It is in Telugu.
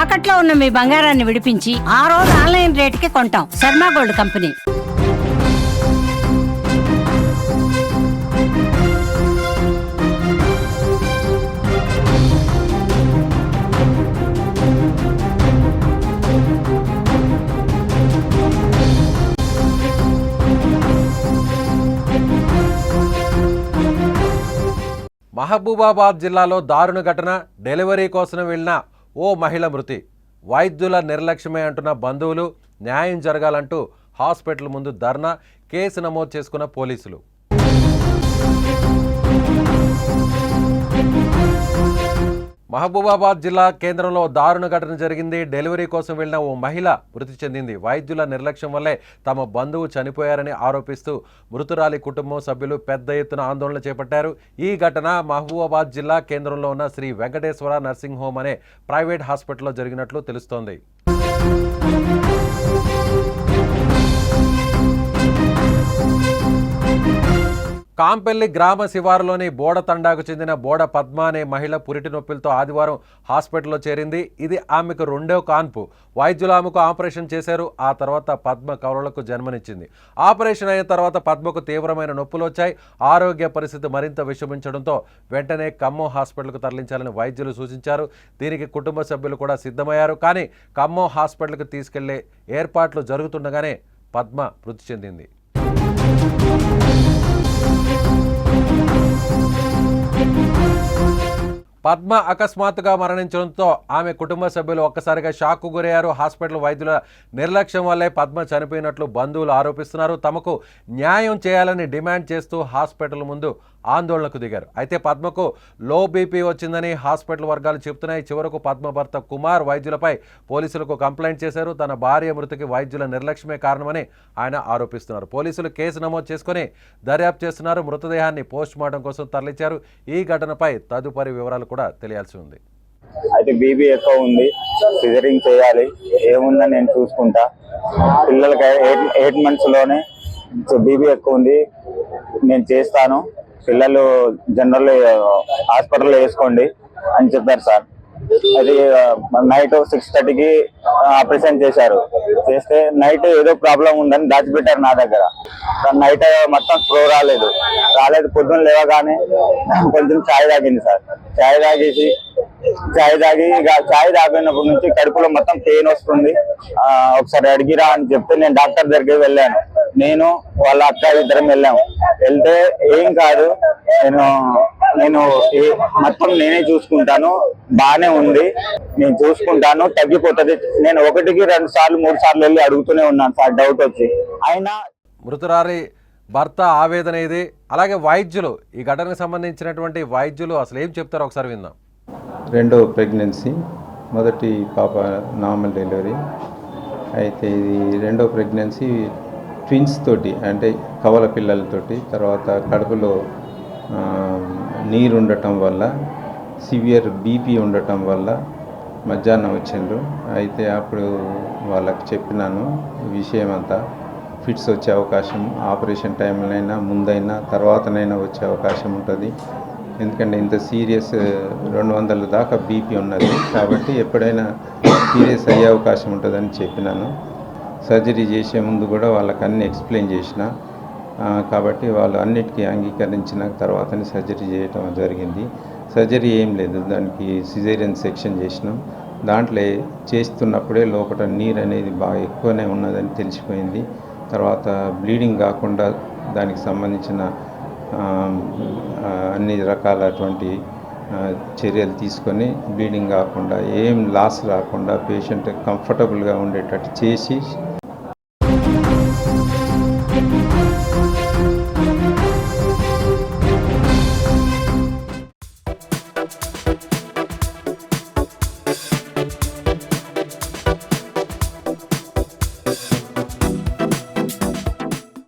తాకట్లో ఉన్న మీ బంగారాన్ని విడిపించి ఆ రోజు ఆన్లైన్ రేటుకి కొంటాం. Sharma gold company. మహబూబాబాద్ జిల్లాలో దారుణ ఘటన డెలివరీ కోసం వెళ్ళిన ఓ మహిళ మృతి. వైద్యుల నిర్లక్ష్యమే అంటున్న బంధువులు న్యాయం జరగాలంటూ హాస్పిటల్ ముందు ధర్నా కేసు నమోదు చేసుకున్న పోలీసులు. మహబూబాబాద్ జిల్లా కేంద్రంలో దారుణ ఘటన జరిగింది. డెలివరీ కోసం వెళ్ళిన ఓ మహిళ మృతి చెందింది. వైద్యుల నిర్లక్ష్యం వల్లే తమ బంధువు చనిపోయారని ఆరోపిస్తూ మృతురాలి కుటుంబం సభ్యులు పెద్ద ఎత్తున ఆందోళన చేపట్టారు. ఈ ఘటన మహబూబాబాద్ జిల్లా కేంద్రంలో ఉన్న శ్రీ వెంకటేశ్వర నర్సింగ్ హోమ్ అనే ప్రైవేట్ హాస్పిటల్లో జరిగినట్లు తెలుస్తోంది. కాంపెల్లి గ్రామ శివారులోని బోడ తండాకు చెందిన బోడ పద్మ అనే మహిళ పురిటి నొప్పులతో ఆదివారం హాస్పిటల్లో చేరింది. ఇది ఆమెకు రెండో కాన్పు. వైద్యులు ఆమెకు ఆపరేషన్ చేశారు. ఆ తర్వాత పద్మ కవలలకు జన్మనిచ్చింది. ఆపరేషన్ అయిన తర్వాత పద్మకు తీవ్రమైన నొప్పులు వచ్చాయి. ఆరోగ్య పరిస్థితి మరింత విషమించడంతో వెంటనే ఖమ్మం హాస్పిటల్కు తరలించాలని వైద్యులు సూచించారు. దీనికి కుటుంబ సభ్యులు కూడా సిద్ధమయ్యారు. కానీ ఖమ్మం హాస్పిటల్కు తీసుకెళ్ళే ఏర్పాట్లు జరుగుతుండగానే పద్మ మృతి చెందింది. పద్మ అకస్మాత్తుగా మరణించడంతో ఆమె కుటుంబ సభ్యులు ఒక్కసారిగా షాక్కు గురయ్యారు. హాస్పిటల్ వైద్యుల నిర్లక్ష్యం వల్లే పద్మ చనిపోయినట్లు బంధువులు ఆరోపిస్తున్నారు. తమకు న్యాయం చేయాలని డిమాండ్ చేస్తూ హాస్పిటల్ ముందు ఆందోళనకు దిగారు. అయితే పద్మకు లో బీపీ వచ్చిందని హాస్పిటల్ వర్గాలు చెబుతున్నాయి. చివరకు పద్మ భర్త కుమార్ వైద్యులపై పోలీసులకు కంప్లైంట్ చేశారు. తన భార్య మృతికి వైద్యుల నిర్లక్ష్యమే కారణమని ఆయన ఆరోపిస్తున్నారు. పోలీసులు కేసు నమోదు చేసుకుని దర్యాప్తు చేస్తున్నారు. మృతదేహాన్ని పోస్ట్ మార్టం కోసం తరలించారు. ఈ ఘటనపై తదుపరి వివరాలు కూడా తెలియాల్సి ఉంది. అయితే బీబీ ఎక్కువ ఉంది. సిజరింగ్ చేయాలి. ఏముందని నేను చూసుకుంటా. పిల్లలకి ఎయిట్ ఎయిట్ మంత్స్లోనే బీబీ ఎక్కువ ఉంది. నేను చేస్తాను. పిల్లలు జనరల్ హాస్పిటల్లో వేసుకోండి అని చెప్పారు సార్. అది నైట్ సిక్స్ థర్టీకి ఆపరేషన్ చేశారు. చేస్తే నైట్ ఏదో ప్రాబ్లం ఉందని దాచిపెట్టారు నా దగ్గర. నైట్ మొత్తం స్లో రాలేదు. రాలేదు పొద్దున్న లేవగానే కొంచెం ఛాయ్ తాగింది సార్. ఛాయ్ తాగేసి ఛాయ్ తాగి ఇక ఛాయ్ తాగినప్పటి నుంచి కడుపులో మొత్తం పెయిన్ వస్తుంది. ఒకసారి అడిగిరా అని చెప్తే నేను డాక్టర్ దగ్గరికి వెళ్ళాను. నేను వాళ్ళ అక్క ఇద్దరం వెళ్ళాము వెళ్తే ఏం కాదు నేను నేను మొత్తం నేనే చూసుకుంటాను. బానే ఉంది. నేను చూసుకుంటాను. తగ్గిపోతుంది. నేను ఒకటికి రెండు సార్లు మూడు సార్లు వెళ్ళి అడుగుతూనే ఉన్నాను సార్ డౌట్ వచ్చి. అయినా మృతురారి భర్త ఆవేదన ఇది. అలాగే వైద్యులు ఈ ఘటనకు సంబంధించినటువంటి వైద్యులు అసలు ఏం చెప్తారో ఒకసారి విందాం. రెండో ప్రెగ్నెన్సీ మొదటి పాప నార్మల్ డెలివరీ. అయితే ఇది రెండో ప్రెగ్నెన్సీ ట్విన్స్ తోటి అంటే కవల పిల్లలతోటి తర్వాత కడుపులో నీరు ఉండటం వల్ల సివియర్ బీపీ ఉండటం వల్ల మధ్యాహ్నం వచ్చిండ్రు. అయితే అప్పుడు వాళ్ళకి చెప్పినాను విషయం అంతా ఫిట్స్ వచ్చే అవకాశం ఆపరేషన్ టైంలోనైనా ముందైనా తర్వాతనైనా వచ్చే అవకాశం ఉంటుంది. ఎందుకంటే ఇంత సీరియస్ రెండు వందల దాకా బీపీ ఉన్నది. కాబట్టి ఎప్పుడైనా సీరియస్ అయ్యే అవకాశం ఉంటుందని చెప్పినాను. సర్జరీ చేసే ముందు కూడా వాళ్ళకి అన్ని ఎక్స్ప్లెయిన్ చేసిన కాబట్టి వాళ్ళు అన్నిటికీ అంగీకరించిన తర్వాతనే సర్జరీ చేయటం జరిగింది. సర్జరీ ఏం లేదు దానికి సిజేరియన్ సెక్షన్ చేసినాం. దాంట్లో చేస్తున్నప్పుడే లోపల నీరు అనేది బాగా ఎక్కువనే ఉన్నదని తెలిసిపోయింది. తర్వాత బ్లీడింగ్ కాకుండా దానికి సంబంధించిన అన్ని రకాలటువంటి చర్యలు తీసుకొని బ్లీడింగ్ కాకుండా ఏం లాస్ రాకుండా పేషెంట్ కంఫర్టబుల్గా ఉండేటట్టు చేసి